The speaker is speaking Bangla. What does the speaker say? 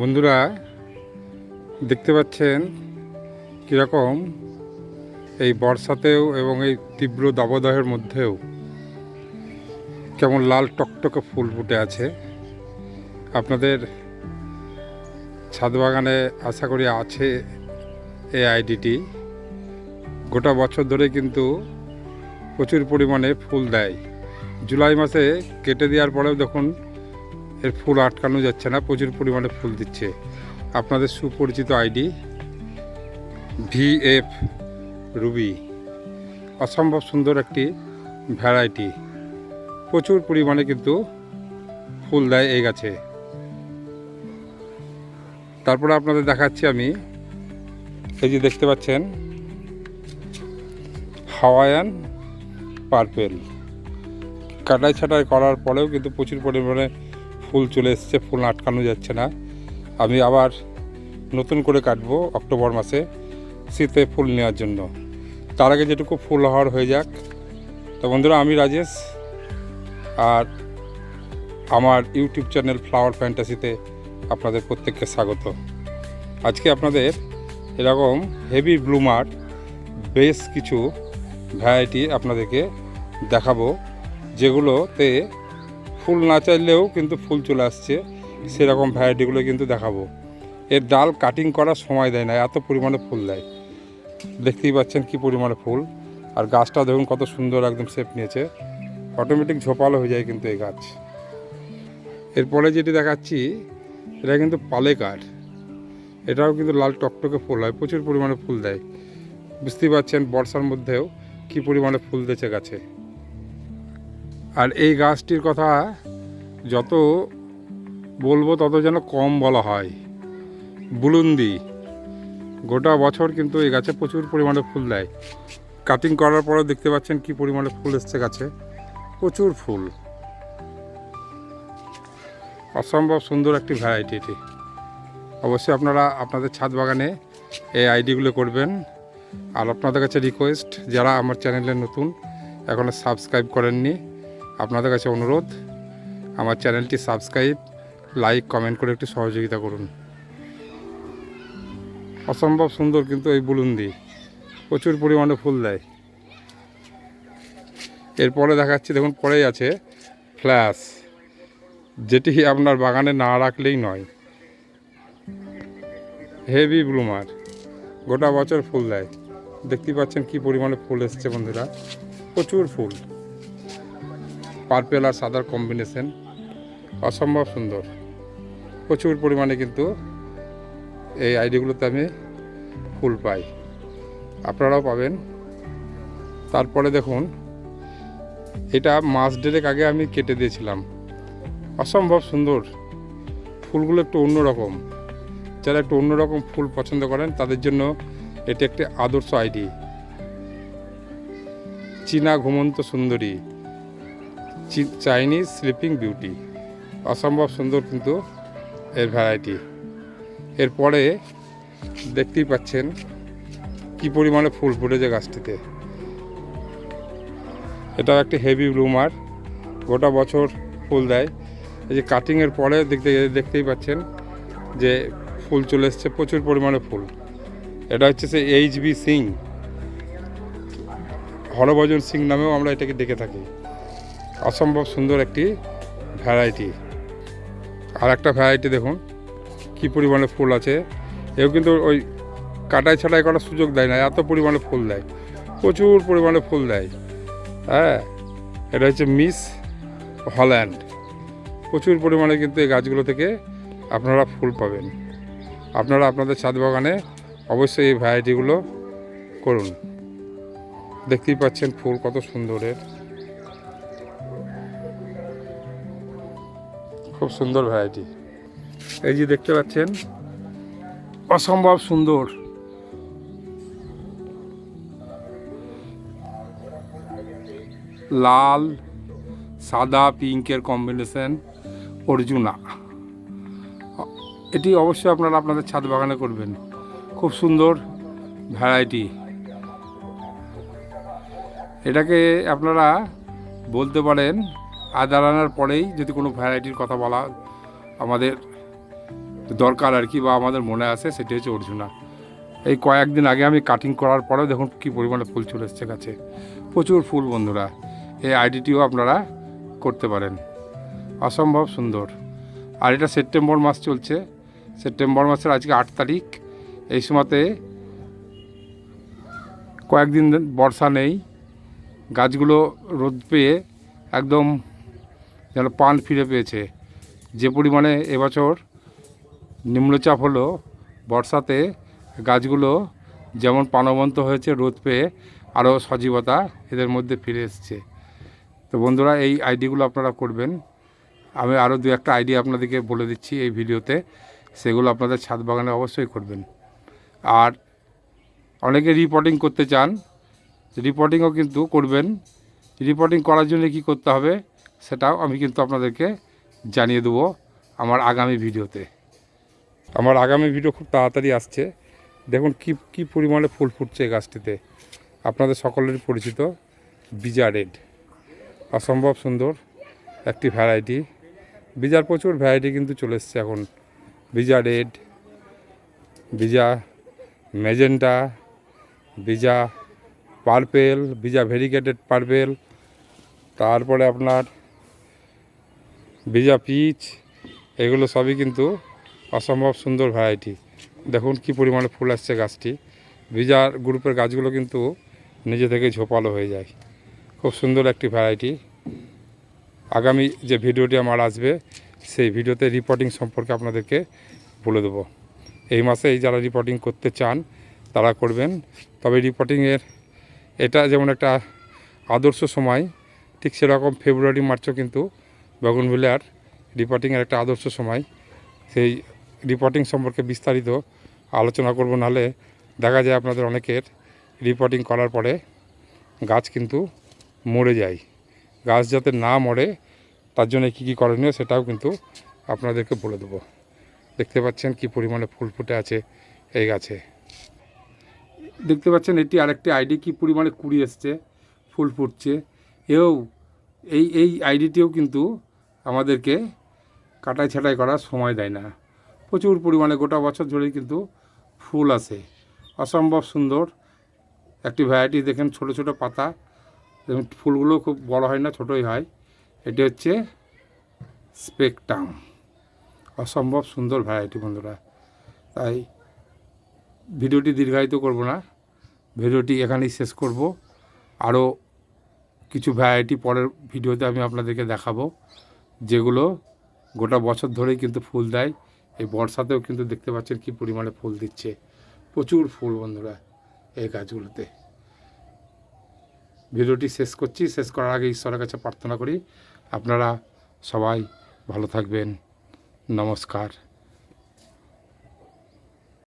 বন্ধুরা, দেখতে পাচ্ছেন কীরকম এই বর্ষাতেও এবং এই তীব্র দাবদাহের মধ্যেও কেমন লাল টকটকে ফুল ফুটে আছে। আপনাদের ছাদ বাগানে আশা করি আছে এই আইডিটি। গোটা বছর ধরে কিন্তু প্রচুর পরিমাণে ফুল দেয়। জুলাই মাসে কেটে দেওয়ার পরেও দেখুন এর ফুল আটকানো যাচ্ছে না, প্রচুর পরিমাণে ফুল দিচ্ছে। আপনাদের সুপরিচিত আইডি, ভিএফ রুবি। অসম্ভব সুন্দর একটি ভ্যারাইটি। প্রচুর পরিমাণে কিন্তু ফুল দেয় এই গাছে। তারপরে আপনাদের দেখাচ্ছি আমি, এই যে দেখতে পাচ্ছেন, হাওয়ায়ান পার্পেল। কাটাই ছাটাই করার পরেও কিন্তু প্রচুর পরিমাণে ফুল চলে এসছে, ফুল আটকানো যাচ্ছে না। আমি আবার নতুন করে কাটবো অক্টোবর মাসে শীতে ফুল নেওয়ার জন্য। তার আগে যেটুকু ফুল হওয়ার হয়ে যাক। তো বন্ধুরা, আমি রাজেশ আর আমার ইউটিউব চ্যানেল ফ্লাওয়ার ফ্যান্টাসিতে আপনাদের প্রত্যেককে স্বাগত। আজকে আপনাদের এরকম হেভি ব্লুমার বেশ কিছু ভ্যারাইটি আপনাদেরকে দেখাবো, যেগুলোতে ফুল না চাইলেও কিন্তু ফুল চলে আসছে। সেরকম ভ্যারাইটিগুলো কিন্তু দেখাবো। এর ডাল কাটিং করার সময় দেয় না, এত পরিমাণে ফুল দেয়। দেখতেই পাচ্ছেন কি পরিমাণে ফুল। আর গাছটা দেখুন কত সুন্দর একদম শেপ নিয়েছে। অটোমেটিক ঝোপালো হয়ে যায় কিন্তু এই গাছ। এরপরে যেটি দেখাচ্ছি, এটা কিন্তু পালে কাঠ। এটাও কিন্তু লাল টকটকে ফুল হয়, প্রচুর পরিমাণে ফুল দেয়। বুঝতেই পারছেন বর্ষার মধ্যেও কি পরিমাণে ফুল দিয়েছে গাছে। আর এই গাছটির কথা যত বলব, তত যেন কম বলা হয়। বুলুন্দি, গোটা বছর কিন্তু এই গাছে প্রচুর পরিমাণে ফুল দেয়। কাটিং করার পরেও দেখতে পাচ্ছেন কি পরিমাণে ফুল এসছে গাছে। প্রচুর ফুল। অসম্ভব সুন্দর একটি ভ্যারাইটি এটি। অবশ্যই আপনারা আপনাদের ছাদ বাগানে এই আইডিগুলো করবেন। আর আপনাদের কাছে রিকোয়েস্ট যারা আমার চ্যানেলে নতুন এখনও সাবস্ক্রাইব করেননি আপনাদের কাছে অনুরোধ, আমার চ্যানেলটি সাবস্ক্রাইব, লাইক, কমেন্ট করে একটু সহযোগিতা করুন। অসম্ভব সুন্দর কিন্তু এই বুলুন্দি, প্রচুর পরিমাণে ফুল দেয়। এরপরে দেখাচ্ছি, দেখুন, পরেই আছে ফ্ল্যাশ, যেটি আপনার বাগানে না রাখলেই নয়। হেভি ব্লুমার, গোটা বছর ফুল দেয়। দেখতেই পাচ্ছেন কি পরিমাণে ফুল এসছে বন্ধুরা, প্রচুর ফুল। পার্পেল আর সাদার কম্বিনেশন অসম্ভব সুন্দর। প্রচুর পরিমাণে কিন্তু এই আইডিগুলোতে আমি ফুল পাই। আপনারাও পাবেন। তারপরে দেখুন, এটা মাস ডেরেক আগে আমি কেটে দিয়েছিলাম। অসম্ভব সুন্দর। ফুলগুলো একটু অন্যরকম। যারা একটু অন্যরকম ফুল পছন্দ করেন, তাদের জন্য এটি একটি আদর্শ আইডি। চীনা ঘুমন্ত সুন্দরী। চাইনিজ স্লিপিং বিউটি অসম্ভব সুন্দর কিন্তু এর ভ্যারাইটি এরপরে দেখতেই পাচ্ছেন কি পরিমাণে ফুল ফুটেছে গাছটিতে। এটাও একটি হেভি ব্লুমার গোটা বছর ফুল দেয়। এই যে কাটিংয়ের পরে দেখতে দেখতেই পাচ্ছেন যে ফুল চলে এসছে, প্রচুর পরিমাণে ফুল। এটা হচ্ছে সে এইচ বি সিং হরভজন সিং নামেও আমরা এটাকে ডেকে থাকি। অসম্ভব সুন্দর একটি ভ্যারাইটি আর একটা ভ্যারাইটি দেখুন, কি পরিমাণে ফুল আছে। এও কিন্তু ওই কাটাই ছাটাই করার সুযোগ দেয় না, এত পরিমাণে ফুল দেয়, প্রচুর পরিমাণে ফুল দেয়। হ্যাঁ এটা হচ্ছে মিস হল্যান্ড। প্রচুর পরিমাণে কিন্তু এই গাছগুলো থেকে আপনারা ফুল পাবেন। আপনারা আপনাদের ছাদ বাগানে অবশ্যই এই ভ্যারাইটিগুলো করুন। দেখতেই পাচ্ছেন ফুল কত সুন্দরের। খুব সুন্দর ভ্যারাইটি এই যে দেখতে পাচ্ছেন, অসম্ভব সুন্দর। লাল, সাদা পিঙ্কের কম্বিনেশন অর্জুনা। এটি অবশ্যই আপনারা আপনাদের ছাদ বাগানে করবেন। খুব সুন্দর ভ্যারাইটি এটাকে আপনারা বলতে পারেন আদার আনার পরেই যদি কোনো ভ্যারাইটির কথা বলা আমাদের দরকার আর কি বা আমাদের মনে আছে, সেটি হচ্ছে অর্জুনা। এই কয়েকদিন আগে আমি কাটিং করার পরেও দেখুন কী পরিমাণে ফুল চলে এসছে গাছে। প্রচুর ফুল বন্ধুরা, এই আইডিটিও আপনারা করতে পারেন। অসম্ভব সুন্দর। আর এটা সেপ্টেম্বর মাস চলছে। সেপ্টেম্বর মাসের আজকে আট তারিখ। এই সময়তে কয়েকদিন বর্ষা নেই। গাছগুলো রোদ পেয়ে একদম যেন পান ফিরে পেয়েছে। যে পরিমাণে এবছর নিম্নচাপ হলো, বর্ষাতে গাছগুলো যেমন প্রাণবন্ত হয়েছে রোদ পেয়ে, আরও সজীবতা এদের মধ্যে ফিরে এসছে। তো বন্ধুরা, এই আইডিগুলো আপনারা করবেন। আমি আরও দু একটা আইডিয়া আপনাদেরকে বলে দিচ্ছি এই ভিডিওতে। সেগুলো আপনাদের ছাদ বাগানে অবশ্যই করবেন। আর অনেকে রিপোর্টিং করতে চান রিপোর্টিংও কিন্তু করবেন। রিপোর্টিং করার জন্য কি করতে হবে? সেটাও আমি কিন্তু আপনাদেরকে জানিয়ে দেবো আমার আগামী ভিডিওতে। আমার আগামী ভিডিও খুব তাড়াতাড়ি আসছে। দেখুন কি কি পরিমাণে ফুল ফুটছে এই গাছটিতে। আপনাদের সকলেরই পরিচিত বিজা রেড। অসম্ভব সুন্দর একটি ভ্যারাইটি। বিজার প্রচুর ভ্যারাইটি কিন্তু চলে এসছে এখন। বিজা রেড, বিজা মেজেন্টা বিজা পার্পেল, বিজা ভেরিকেটেড পার্পেল, তারপরে আপনার বিজা পিচ, এগুলো সবই কিন্তু অসম্ভব সুন্দর ভ্যারাইটি দেখুন কি পরিমাণে ফুল আসছে গাছটি। বিজার গ্রুপের গাছগুলো কিন্তু নিজে থেকে ঝোপালো হয়ে যায়। খুব সুন্দর একটি ভ্যারাইটি আগামী যে ভিডিওটি আমার আসবে, সেই ভিডিওতে রিপোর্টিং সম্পর্কে আপনাদেরকে বলে দেবো। এই মাসে এই যারা রিপোর্টিং করতে চান, তারা করবেন। তবে রিপোর্টিংয়ের এটা যেমন একটা আদর্শ সময়, ঠিক সেরকম ফেব্রুয়ারি মার্চও কিন্তু বগনভিলার রিপোর্টিংয়ের একটা আদর্শ সময়। সেই রিপোর্টিং সম্পর্কে বিস্তারিত আলোচনা করব, নাহলে দেখা যায় আপনাদের অনেকের রিপোর্টিং করার পরে গাছ কিন্তু মরে যায়। গাছ যাতে না মরে, তার জন্য কী কী করণীয় সেটাও কিন্তু আপনাদেরকে বলে দেবো। দেখতে পাচ্ছেন কি পরিমাণে ফুল ফুটে আছে এই গাছে। দেখতে পাচ্ছেন এটি আরেকটি আইডি কি পরিমাণে কুড়ি এসছে, ফুল ফুটছে। এও, এই এই আইডিটিও কিন্তু আমাদেরকে কাটাই ছাটাই করার সময় দেয় না। প্রচুর পরিমাণে গোটা বছর ধরেই কিন্তু ফুল আসে অসম্ভব সুন্দর একটি ভ্যারাইটি দেখেন, ছোট ছোট পাতা। এবং ফুলগুলো খুব বড় হয় না, ছোটোই হয়। এটি হচ্ছে স্পেকটাম অসম্ভব সুন্দর ভ্যারাইটি বন্ধুরা। তাই ভিডিওটি দীর্ঘায়িত করব না। ভিডিওটি এখানেই শেষ করব। আরও কিছু ভ্যারাইটি পরের ভিডিওতে আমি আপনাদেরকে দেখাবো। যেগুলো গোটা বছর ধরেই কিন্তু ফুল দেয়। এই বর্ষাতেও কিন্তু দেখতে পাচ্ছেন কি পরিমাণে ফুল দিচ্ছে। প্রচুর ফুল বন্ধুরা এই গাছগুলোতে। ভিডিওটি শেষ করছি। শেষ করার আগে ঈশ্বরের কাছে প্রার্থনা করি। আপনারা সবাই ভালো থাকবেন। নমস্কার।